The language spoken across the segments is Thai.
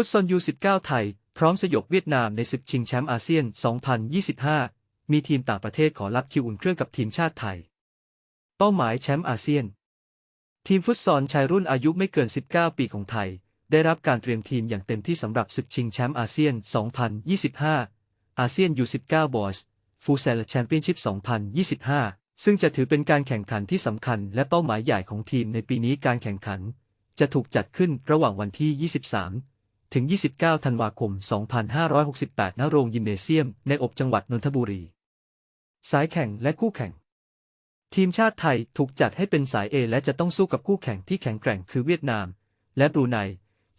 ฟุตซอลยู19ไทย พร้อมสยบเวียดนามในศึกชิงแชมป์อาเซียน 2025 มีทีมต่างประเทศขอรับคิวอุ่นเครื่องกับทีมชาติไทย เป้าหมายแชมป์อาเซียน ทีมฟุตซอลชายรุ่นอายุไม่เกิน 19 ปีของไทย ได้รับการเตรียมทีมอย่างเต็มที่สำหรับศึกชิงแชมป์อาเซียน 2025 อาเซียน U19 Boys Futsal Championship 2025 ซึ่งจะถือเป็นการแข่งขันที่สำคัญและเป้าหมายใหญ่ของทีมในปีนี้การแข่งขัน จะถูกจัดขึ้นระหว่างวันที่ 23 ถึง 29 ธันวาคม 2568 ณ โรงยิมเนเซียม ในอบจังหวัดนนทบุรี สายแข่งและคู่แข่ง ทีมชาติไทยถูกจัดให้เป็นสาย A และจะต้องสู้กับคู่แข่งที่แข็งแกร่งคือเวียดนาม และบรูไน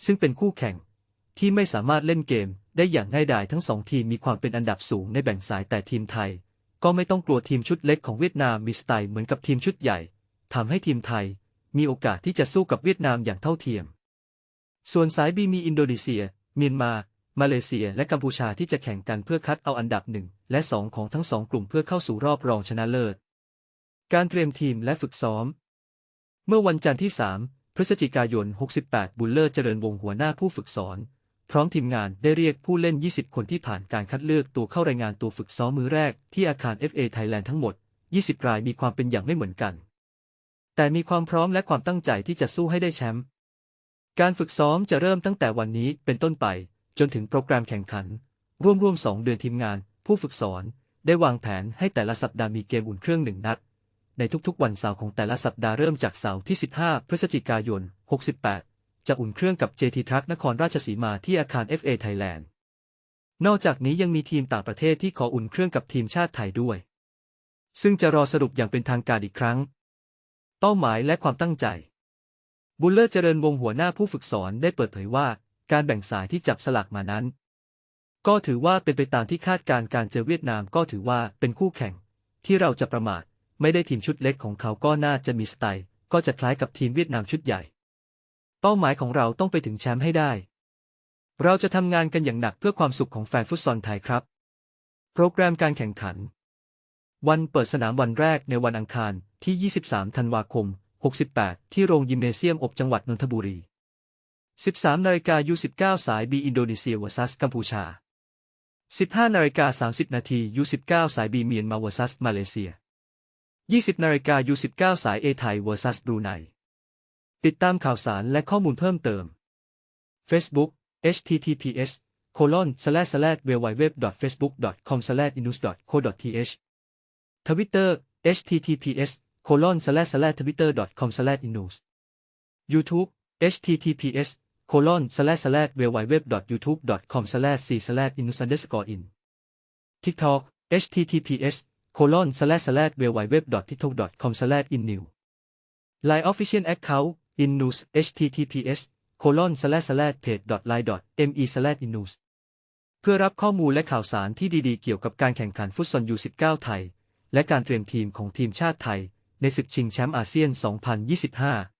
ซึ่งเป็นคู่แข่ง ที่ไม่สามารถเล่นเกมได้อย่างง่ายดายทั้งสองทีมมีความเป็นอันดับสูงในแบ่งสายแต่ทีมไทย ก็ไม่ต้องกลัวทีมชุดเล็กของเวียดนามมีสไตล์เหมือนกับทีมชุดใหญ่ทำให้ทีมไทย มีโอกาสที่จะสู้กับเวียดนามอย่างเท่าเทียม ส่วนสายบีมีอินโดนีเซีย เมียนมา มาเลเซีย และกัมพูชาที่จะแข่งกันเพื่อคัดเอาอันดับหนึ่งและสองของทั้งสองกลุ่มเพื่อเข้าสู่รอบรองชนะเลิศ การเตรียมทีมและฝึกซ้อม เมื่อวันจันทร์ที่ 3 พฤศจิกายน 68 บุลเลอร์เจริญวงหัวหน้าผู้ฝึกสอน พร้อมทีมงานได้เรียกผู้เล่น 20 คนที่ผ่านการคัดเลือกตัวเข้ารายงานตัวฝึกซ้อมมือแรกที่อาคาร FA Thailand ทั้งหมด 20 รายมีความเป็นอย่างไม่เหมือนกัน แต่มีความพร้อมและความตั้งใจที่จะสู้ให้ได้แชมป์ การฝึกซ้อมจะเริ่มตั้งแต่วันนี้เป็นต้นไป จนถึงโปรแกรมแข่งขัน ร่วมๆ2เดือนทีมงาน ผู้ฝึกสอน ได้วางแผนให้แต่ละสัปดาห์มีเกมอุ่นเครื่องหนึ่งนัด ในทุกๆวันเสาร์ของแต่ละสัปดาห์เริ่มจากเสาร์ที่ 15 พฤศจิกายน 68 จะอุ่นเครื่องกับ JT Truck นครราชสีมาที่อาคาร FA Thailand นอกจากนี้ยังมีทีมต่างประเทศที่ขออุ่นเครื่องกับทีมชาติไทยด้วย ซึ่งจะรอสรุปอย่างเป็นทางการอีกครั้ง เป้าหมายและความตั้งใจ บุลเลอร์เจริญวงหัวหน้าผู้ฝึกสอนได้เปิดเผยว่า การแบ่งสายที่จับสลักมานั้น ก็ถือว่าเป็นไปตามที่คาดการณ์การเจอเวียดนามก็ถือว่าเป็นคู่แข่ง ที่เราจะประมาท ไม่ได้ทีมชุดเล็กของเขาก็น่าจะมีสไตล์ก็จะคล้ายกับทีมเวียดนามชุดใหญ่ เป้าหมายของเราต้องไปถึงแชมป์ให้ได้ เราจะทำงานกันอย่างหนักเพื่อความสุขของแฟนฟุตซอลไทยครับ โปรแกรมการแข่งขัน วันเปิดสนามวันแรกในวันอังคารที่ 23 ธันวาคม 68 ที่โรงยิมเนเซียมอบจังหวัดนนทบุรี 13นาฬิกา U19 สายบีอินโดนีเซีย vs กัมพูชา 15นาฬิกา30นาที U19 สายบีเมียนมา vs มาเลเซีย 20นาฬิกา U19 สายเอไทย vs บรูไนติดตามข่าวสารและข้อมูลเพิ่มเติม Facebook https colon slash slash www.facebook.com slash inus co th Twitter https colon slash slash twitter.com slash inus YouTube https colon slash slash www.youtube.com slash c slash inus underscore in TikTok https colon slash slash www.tiktok.com slash innew Line Official Account innews https colon slash slash page line me slash innews เพื่อรับข้อมูลและข่าวสารที่ดีๆ เกี่ยวกับการแข่งขันฟุตซอลยู19 ไทย และการเตรียมทีมของทีมชาติไทย ในศึกชิงแชมป์อาเซียน 2025